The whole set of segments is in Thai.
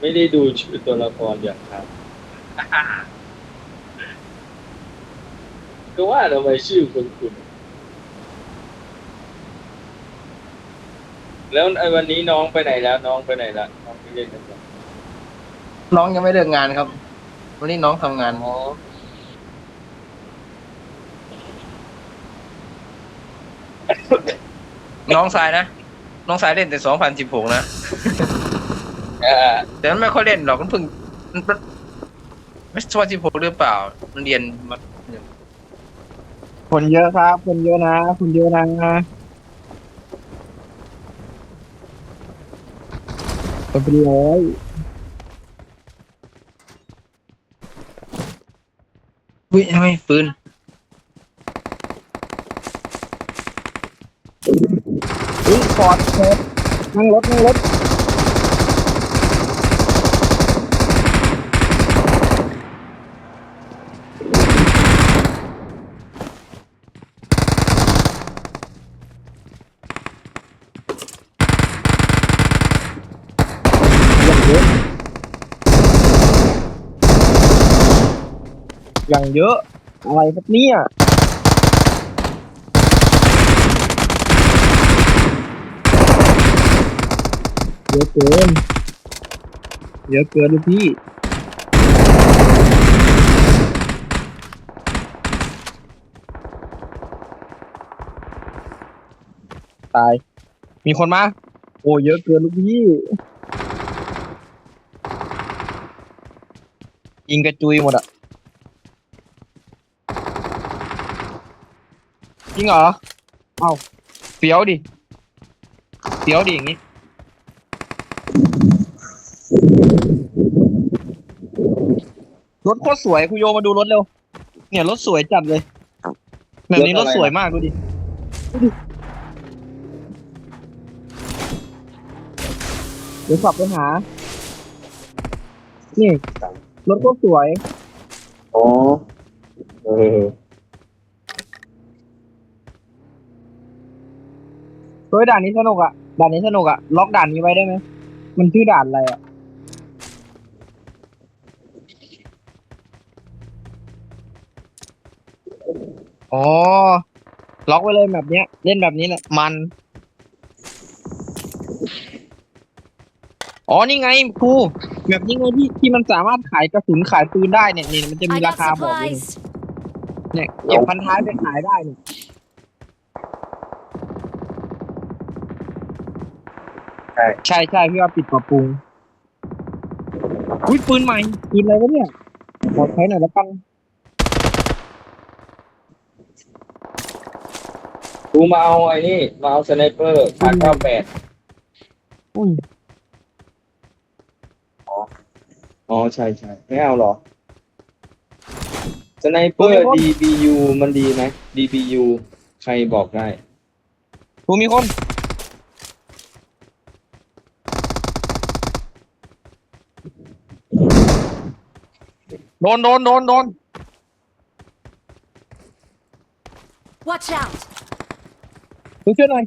ไม่ได้ดูชื่อตัวละครอย่างครับ ก็ว่าทำไมชื่อคุณคุณ แล้วไอ้วันนี้น้องไปไหนแล้ว น้องไปไหนแล้วน้องไปเล่นกันแล้วน้องยังไม่เลิกงานครับ วันนี้น้องทำงานอ๋อน้องสายนะ น้องสายเล่นแต่สองพันสิบหกนะอ่าแต่มันไม่ค่อยเล่นหรอกมันเพิ่งมันมันไม่สองพันสิบหกหรือเปล่า มันเรียนมาคนเยอะครับ คนเยอะนะ คนเยอะนะ คนเป็นร้อยวิทำไมปืนอุ้ยฟอร์ดเชฟนั่งรถนั่งรถ อย่างเยอะ อะไรครับเนี่ยเยอะเกินเยอะเกินลูกพี่ตาย มีคนมา โอ้เยอะเกินลูกพี่ ยิงกระจุยหมดอะ จริงเหรอ เอ้าเฟี้ยวดิเฟี้ยวดิอย่างงี้ รถโคตรสวยคุโยมาดูรถเร็ว เนี่ยรถสวยจัดเลย แบบนี้รถสวยมากดูดิดูดิเดี๋ยวขับไปหา นี่ รถโคตรสวย อ๋อ เออ เฮ้ยด่านนี้สนุกอะด่านนี้สนุกอะล็อกด่านนี้ไว้ได้ไหมมันชื่อด่านอะไรอะอ๋อล็อกไว้เลยแบบเนี้ย เล่นแบบนี้แหละมัน อ๋อนี่ไงครูแบบนี้ไงที่ที่มันสามารถขายกระสุนขายปืนได้เนี่ยเนี่ยมันจะมี I รา got คาบอกเลย supplies. เนี่ยเก็บพันท้ายไปขายได้เนี่ย ใช่ใช่ใช่พี่ว่าปิดปรับปรุงอุ้ยปืนใหม่ปืนอะไรวะเนี่ยขอใช้หน่อยแล้วกันกูมาเอาไอ้นี่ มาเอาสไนเปอร์ขาเก้าแปดอุ้ยอ๋อ ใช่ใช่ไม่เอาหรอสไนเปอร์ DBU มันดีไหม DBU ใครบอกได้กูมีคน นโดนโดนโดน Watch out. ดูช่วยหน่อย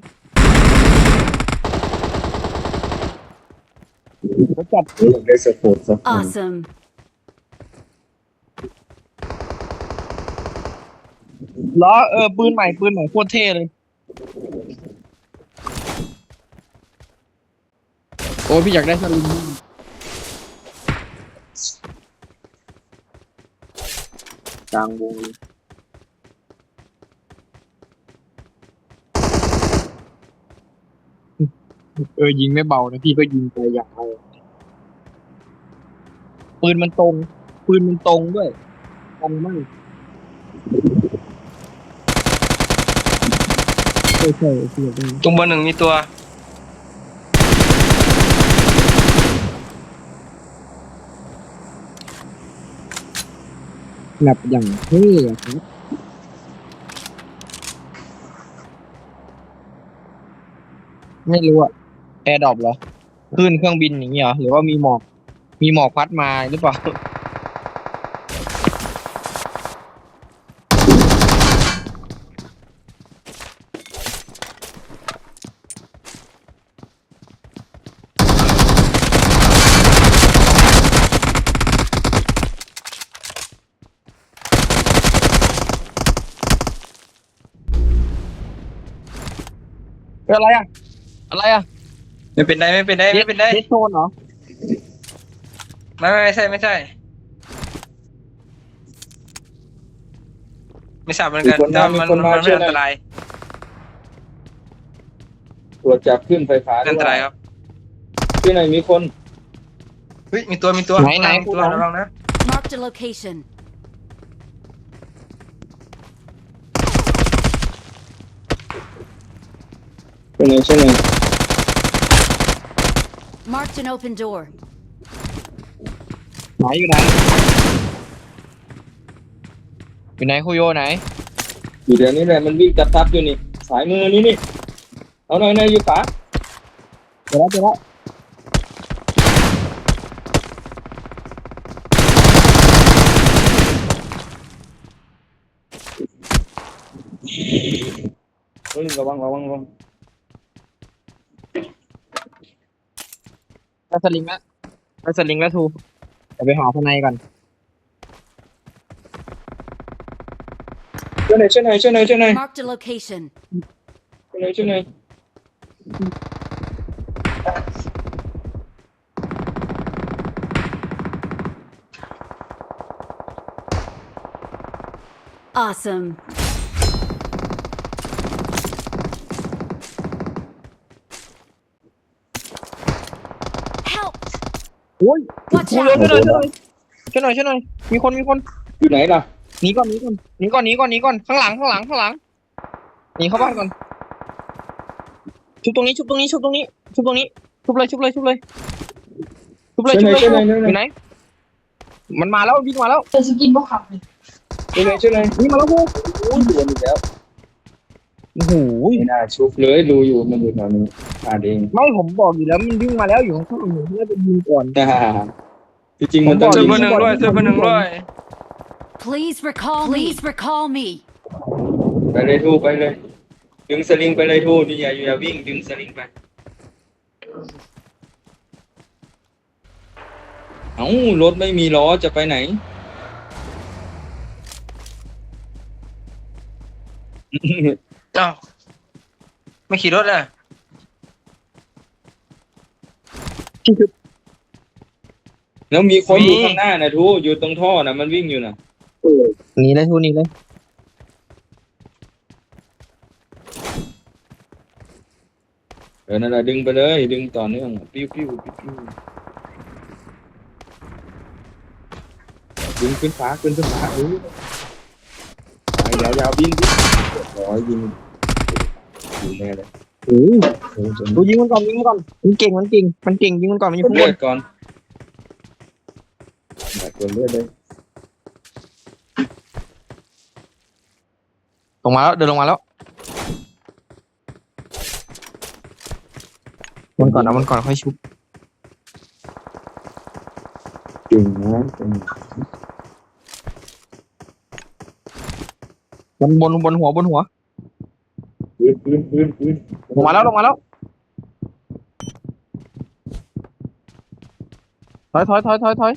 เขาจับได้สปอร์ตสัก Awesome. ล้อเออปืนใหม่ปืนใหม่โคตรเท่เลยโอ้พี่อยากได้สลิงมาก กลางวงเลยเออยิงไม่เบานะพี่ก็ยิงไปอย่างไรปืนมันตรง ปืนมันตรงด้วยตรงมากใช่ใช่ใช่ใช่ตรงเบอร์หนึ่งมีตัว แบบอย่างเท่อะครับไม่รู้อะแอร์ดรอปเหรอขึ้นเครื่องบินอย่างเงี้ยเหรอหรือว่ามีหมอก มีหมอกพัดมาหรือเปล่า เป็นอะไรอะอะไรอะไม่เป็นไรไม่เป็นไรไม่เป็นไรเดสโซนเหรอไม่ไม่ไม่ใช่ไม่ใช่ ไม่ทราบเหมือนกันแต่ว่ามันมันมันไม่อันตรายตรวจจับขึ้นไฟฟ้าไม่อันตรายครับที่ไหนมีคน เฮ้ยมีตัวมีตัวไหนไหนมีตัวระวังนะ Marked a location. ที่ไหนใช่ไหม Marked an open door. ไหนอยู่ไหนอยู่ไหนคุโยไหน อยู่เดี๋ยวนี้แหละมันวิ่งจับทับอยู่นี่ สายมือนี่นี่ เอาหน่อยหน่อยอยู่ฝาเจอแล้วเจอแล้วเฮ้ยระวังระวังระวัง ไปสลิงแล้วไปสลิงแล้วทูเดี๋ยวไปหาข้างในก่อนช่วยหน่อยช่วยหน่อยช่วยหน่อยช่วยหน่อย Marked a location. ช่วยหน่อยช่วยหน่อย Awesome. โอ้ย Watch คุโย out! ช่วยหน่อยช่วยหน่อยช่วยหน่อยช่วยหน่อย มีคนมีคนอยู่ไหนล่ะหนีก่อนหนีก่อนหนีก่อนหนีก่อนหนีก่อนข้างหลังข้างหลังข้างหลังหนีเข้าบ้านก่อนชุบตรงนี้ชุบตรงนี้ชุบตรงนี้ชุบตรงนี้ชุบเลยชุบเลยชุบเลยชุบเลยชุบเลยช่ชุวยบหน่เลอยยช่วยหน่อยอยู่ไหนมันมาแล้ววิ่งมาแล้วเธอจะกินบ่ขับเลยช่วยหน่อยช่วยหน่อยวิ่งมาแล้วพวกโอ้ยโดนอีกแล้ว โอ้โหไม่น่าชุบเลยดูอยู่มันอยู่แถวนี้ขาดเองไม่ผมบอกอยู่แล้วมันวิ่งมาแล้วอยู่ข้างๆผมน่าจะยิงก่อน อ่าจริงๆมันต้องผมช่วยบเบอร์หนึ่งด้วยช่วยเบอร์หนึ่งด้วย Please recall Please recall me. ไปเลยทูไปเลย ดึงสลิงไปเลยทูนี่อย่าอย่าวิ่งดึงสลิงไปเอ้ารถไม่มีล้อจะไปไหนเอ้าไม่ขี่รถอะแล้วมีคนมีอยู่ข้างหน้านะทูอยู่ตรงท่อนะมันวิ่งอยู่นะหนีเลยทุนหนีเลยเออนั่นแหละดึงไปเลย ดึงต่อเนื่องปิ้วปิ้วปิ้วปิ้วดึงขึ้นฟ้าขึ้นขึ้นฟ้าเออไปยาวยาวๆบินบิน ร้อยยิงยิงแน่เลยโอ้ยโอ้ยจนดูยิงมันก่อนยิงมันก่อนมันเก่งมันเก่งมันเก่งยิงมันก่อนมันอยู่กดข้างบเลือนดก่อนอยากกดเลือดเลยลงมาแล้วเดินลงมาแล้วมันก่อนเอามันก่อนค่อยชุบเก่งนะเก่ง บนบนบนหัวบนหัวปืนปืนปืนปืนลงมาแล้วลงมาแล้วถอยถอยถอยถอยถอย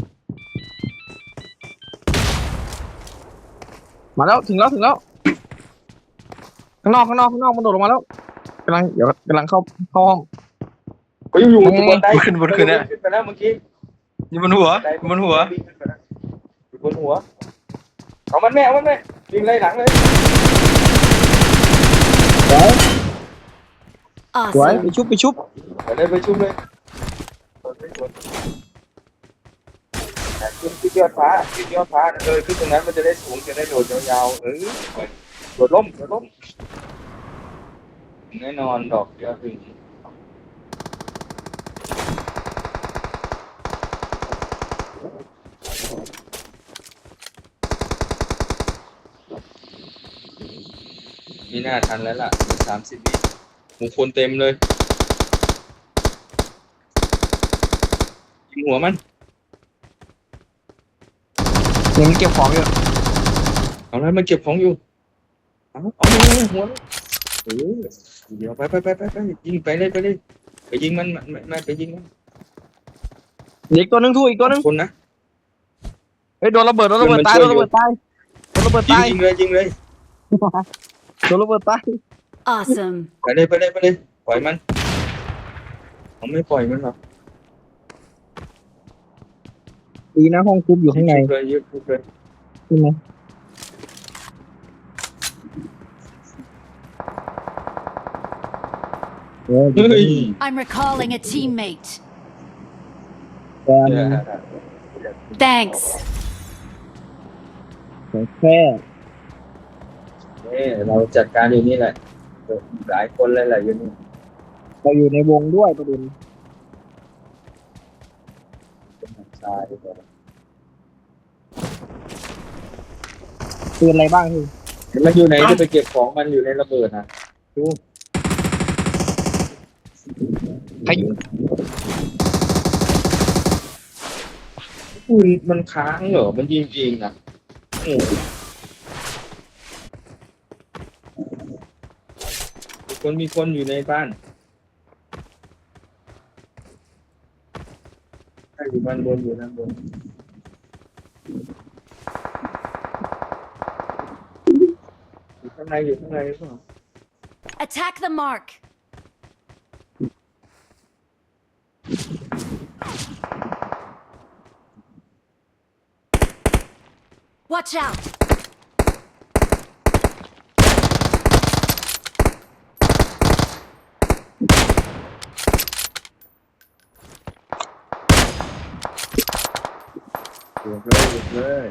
มาแล้วถึงแล้วถึงแล้วข้างนอกข้างนอกข้างนอกมันโดดลงมาแล้วกำลังเดี๋ยวกำลังเข้าเข้าห้องก็อยู่อยู่บนไดขึ้นบนขึ้นนะขึ้นไปแล้วเมื่อกี้อยู่บนหัวอยู่บนหัวอยู่บนหัวเอามันแม่เอามันแม่ ยิงไล่หลังเลยสวย Awesome. ไปชุบไปชุบไปเลยไปชุบเลยกดไปกดขึ้นขึ้นยอดฟ้าขึ้นยอดฟ้าเลยขึ้นตรงนั้นมันจะได้สูงจะได้โดดยาวๆเออโดดล้มโดดล้มแน่นอนดอกเดียวถึง นี่น่าทันแล้วล่ะสามสิบวิหมูคนเต็มเลยยิงหัวมันยังเก็บของอยู่เอาแล้วมันเก็บของอยู่เอาเอาเอาหัวมันเออเดี๋ยวไปไปไปไปไปยิงไปเลยไปเลยไปยิงมันไม่ไม่ไปยิงมันเด็กตัวหนึงทูอีกตัวหนึงคนนะเฮ้ยโดนระเบิดโดนระเบิดตายมัโดนนช่วยระเบิดตายโดนระเบิดยิงตายยิงเลยยิงเลย โดนระเบิดตาย Awesome. ไปเลยไปเลยไปเลยปล่อยมันผมไม่ปล่อยมันหรอกดีนะห้องคุบอยู่ข้างในเลยยึดเลยใช่ไหมเฮ้ยเฮ้ย I'm recalling a teammate. แกม Thanks. แค่ นี่เราจัดการอยู่นี่แหละ หลายคนเลยแหละอยู่นี่เราอยู่ในวงด้วยประเด็นเป็นชายปืนอะไรบ้างพี่มันอยู่ไหนจะไปเก็บของมันอยู่ในระเบิดนะดูใครอยู่คุณมันค้างเหรอ มันยิงจริงนะโอ้โหมี คนมีคนอยู่ในบ้านใช่อยู่บ้านบนอยู่ด้านบน อยู่ข้างในอยู่ข้างในหรือเปล่า Attack the mark. Watch out. หยุดเลยหยุดเลย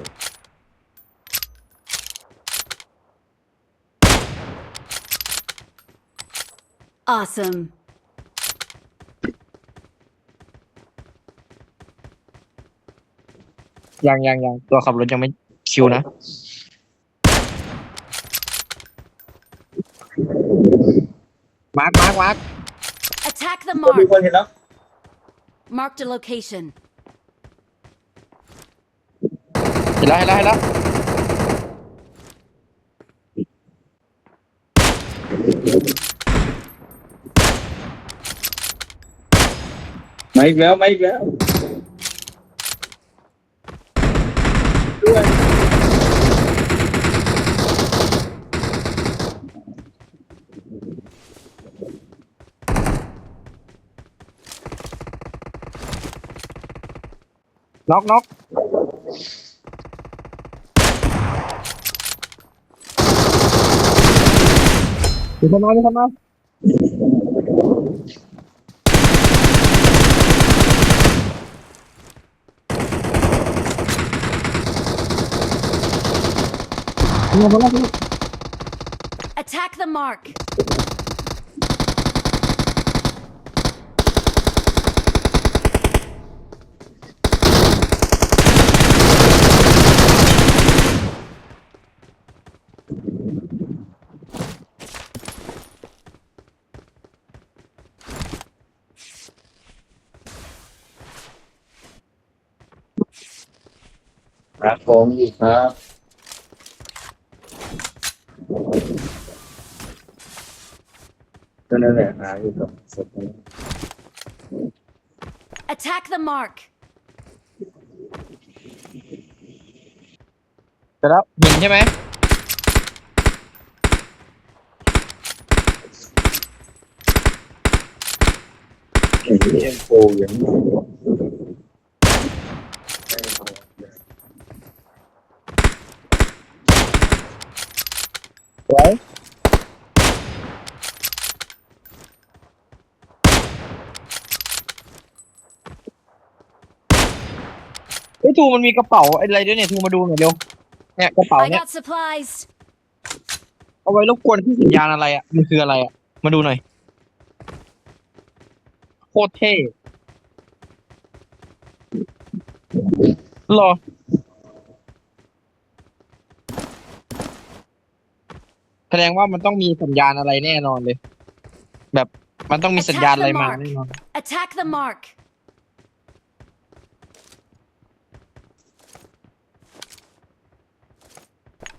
Awesome. ยังยังยังตัวขับรถยังไม่คิวนะ มาร์คมาร์คมาร์ค Attack the ก็มี mark. คนเห็นแล้ว Marked a location. เห็นแล้วเห็นแล้วเห็นแล้วมาอีกแล้วมาอีกแล้วด้วยน็อกน็อก มีคนมามีคนมามีคนมามีคนมา Attack the mark. ครับผมอยู่ครับก็นั่นแหละหาอยู่กับศพนี้ Attack the mark. เสร็จแล้วหินใช่ไหมเห็นเอ็มโฟอย่างนี้ สวยเฮ้ย ทูมันมีกระเป๋าอะไรด้วยเนี่ยทูมาดูหน่อยเร็วเนี่ยกระเป๋า I เนี่ย got supplies. เอาไว้รบกวนที่สัญญาณอะไรอะมันคืออะไรอะมาดูหน่อยโคตรเท่หรอแสดงว่ามันต้องมีสัญญาณอะไรแน่นอนเลย แบบมันต้องมีสัญญาณอะไรมาแน่นอน Attack the mark.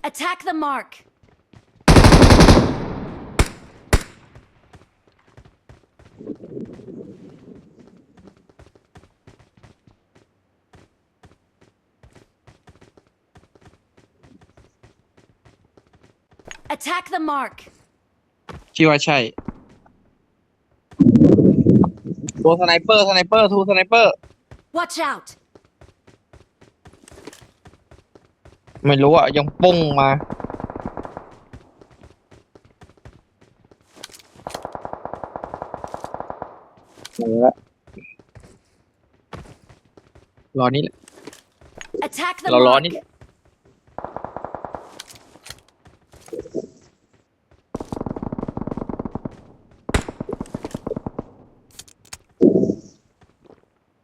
Attack the mark. Attack the mark. คิดว่าใช่ตัวสไนเปอร์สไนเปอร์ทูสไนเปอร์ Watch out. ไม่รู้อะ ยังปุ้งมาเหลือรอนี่แหละ Attack the เรารอ mark. นี่แหละ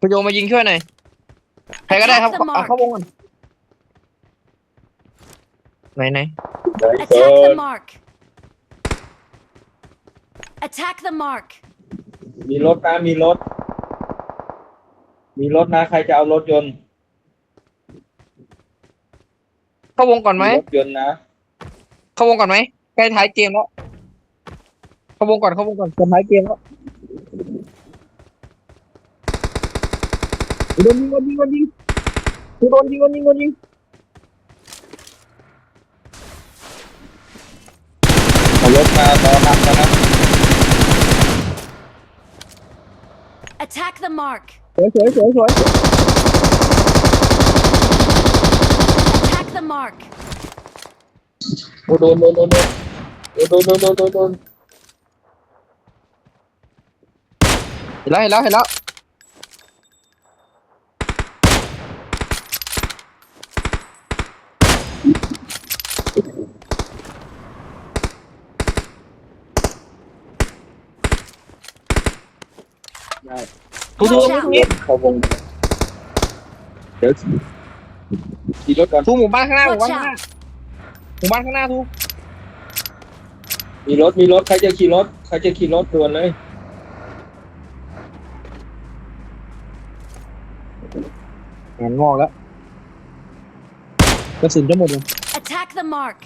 คุณโยมายิงช่วยหน่อย ใครก็ได้ครับ Attack the เอา mark. เข้าวงก่อน ไหนไหนได้เกิ Attack the น mark. Attack the mark. มีรถนะมีรถ มีรถนะ ใครจะเอารถยนต์เข้าวงก่อนไหมรถยนต์นะเข้าวงก่อนไหมใกล้ท้ายเกมแล้วเข้าวงก่อนเข้าวงก่อนจะท้ายเกมแล้วโดนยิงโดนยิงโดนยิงโดนยิงโดนยิงโดนยิง the mark. Sure, sure, sure, sure. Attack the mark. Oh, no, no, no, no. Oh, no, no, no, no, no. เห็นแล้วเห็นแล้วเห็นแล้ว ทูทู Watch out นี่เข้าวงเดี๋ยวขี่รถก่อนทูหมู่บ้านข้างหน้าหมู่ Watch บ้านข้างหน้าหมู่บ้านข้างหน้าทูมีรถมีรถใครจะขี่รถใครจะขี่รถด่วนเลยแหนงอกแล้วกระสุนจะหมดเลย Attack the mark.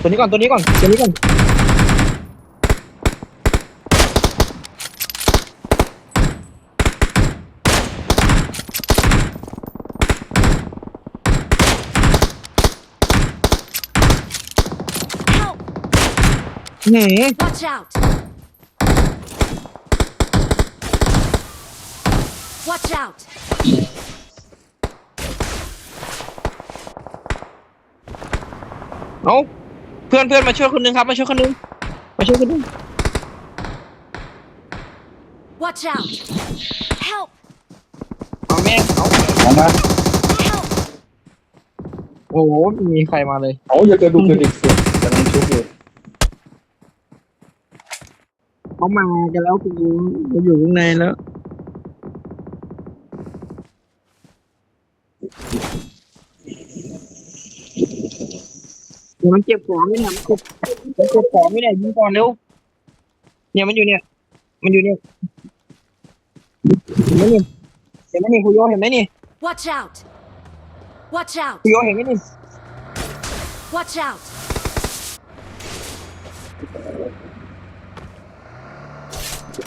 ตัวนี้ก่อนตัวนี้ก่อนตัวนี้ก่อน Help! หืม Watch out. Watch out. เอาเพื่อนเพื่อนมาช่วยคนหนึงครับ มาช่วยคนหนึงมาช่วยคนหนึง Watch out. Help! เอาแม่งเอาเอามา Help! โอ้โหไม่มีใครมาเลย เอาอย่ากระดูกกระดิกสิกำลังชุบอยู่ เขามากันแล้วกูกูอยู่ข้างในแล้ว เดี๋ยวมันเก็บของไม่เนี่ยมันเก็บมันเก็บของไม่เนี่ยยิงก่อนเร็วเนี่ยมันอยู่เนี่ย มันอยู่เนี่ยเห็นไหมนี่เห็นไหมนี่คุโยเห็นไหมนี่ Watch out. Watch out. คุโยเห็นไหมนี่ Watch out. โ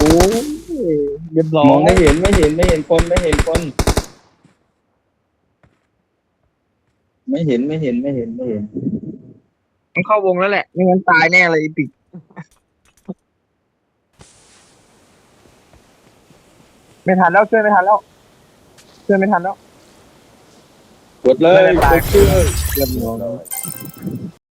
อ้ยเรียบร้อมองยไม่เห็นไม่เห็นไม่เห็นคนไม่เห็นคน ไม่เห็นไม่เห็นไม่เห็นไม่เห็นมันเข้าวงแล้วแหละ ไม่งั้นตายแน่เลยไอ้ปิกไม่ทันแล้วช่วยไม่ทันแล้วช่วยไม่ทันแล้ว กดเลยกดเชื่เรียบร้อย